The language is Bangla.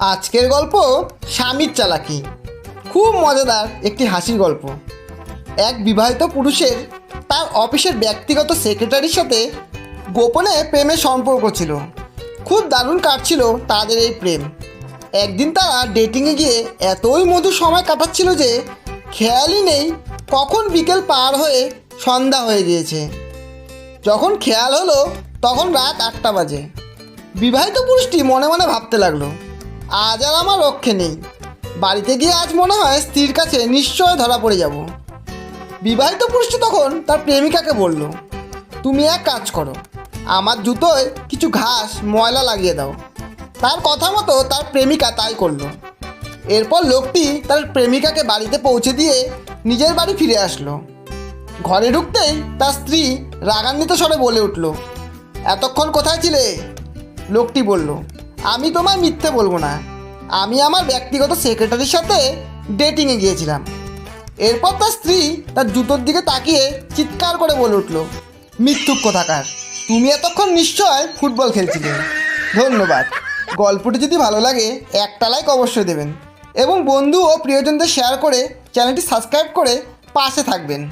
আজকের গল্প স্বামীর চালাকি। খুব মজাদার একটি হাসির গল্প। এক বিবাহিত পুরুষের তার অফিসের ব্যক্তিগত সেক্রেটারির সাথে গোপনে প্রেমের সম্পর্ক ছিল। খুব দারুণ কাটছিল তাদের এই প্রেম। একদিন তারা ডেটিংয়ে গিয়ে এতই মধুর সময় কাটাচ্ছিল যে খেয়ালই নেই কখন বিকেল পার হয়ে সন্ধ্যা হয়ে গিয়েছে। যখন খেয়াল হলো তখন রাত আটটা বাজে। বিবাহিত পুরুষটি মনে মনে ভাবতে লাগল আজ আর আমার রক্ষে নেই। বাড়িতে গিয়ে আজ মনে হয় স্ত্রীর কাছে নিশ্চয় ধরা পড়ে যাব। বিবাহিত পুরুষটি তখন তার প্রেমিকাকে বলল, তুমি এক কাজ করো, আমার জুতোয় কিছু ঘাস, ময়লা লাগিয়ে দাও। তার কথা মতো তার প্রেমিকা তাই করল। এরপর লোকটি তার প্রেমিকাকে বাড়িতে পৌঁছে দিয়ে নিজের বাড়ি ফিরে আসলো। ঘরে ঢুকতেই তার স্ত্রী রাগান্বিত স্বরে বলে উঠল, এতক্ষণ কোথায় ছিলে? লোকটি বলল আমি তোমায় মিথ্যে বলব না। আমি আমার ব্যক্তিগত সেক্রেটারির সাথে ডেটিংয়ে গিয়েছিলাম। এরপর তার স্ত্রী তার জুতোর দিকে তাকিয়ে চিৎকার করে বলে উঠল, মিথ্যুক কোথাকার। তুমি এতক্ষণ নিশ্চয় ফুটবল খেলছিলে। ধন্যবাদ। গল্পটি যদি ভালো লাগে, একটা লাইক অবশ্যই দেবেন। এবং বন্ধু ও প্রিয়জনদের শেয়ার করে চ্যানেলটি সাবস্ক্রাইব করে পাশে থাকবেন।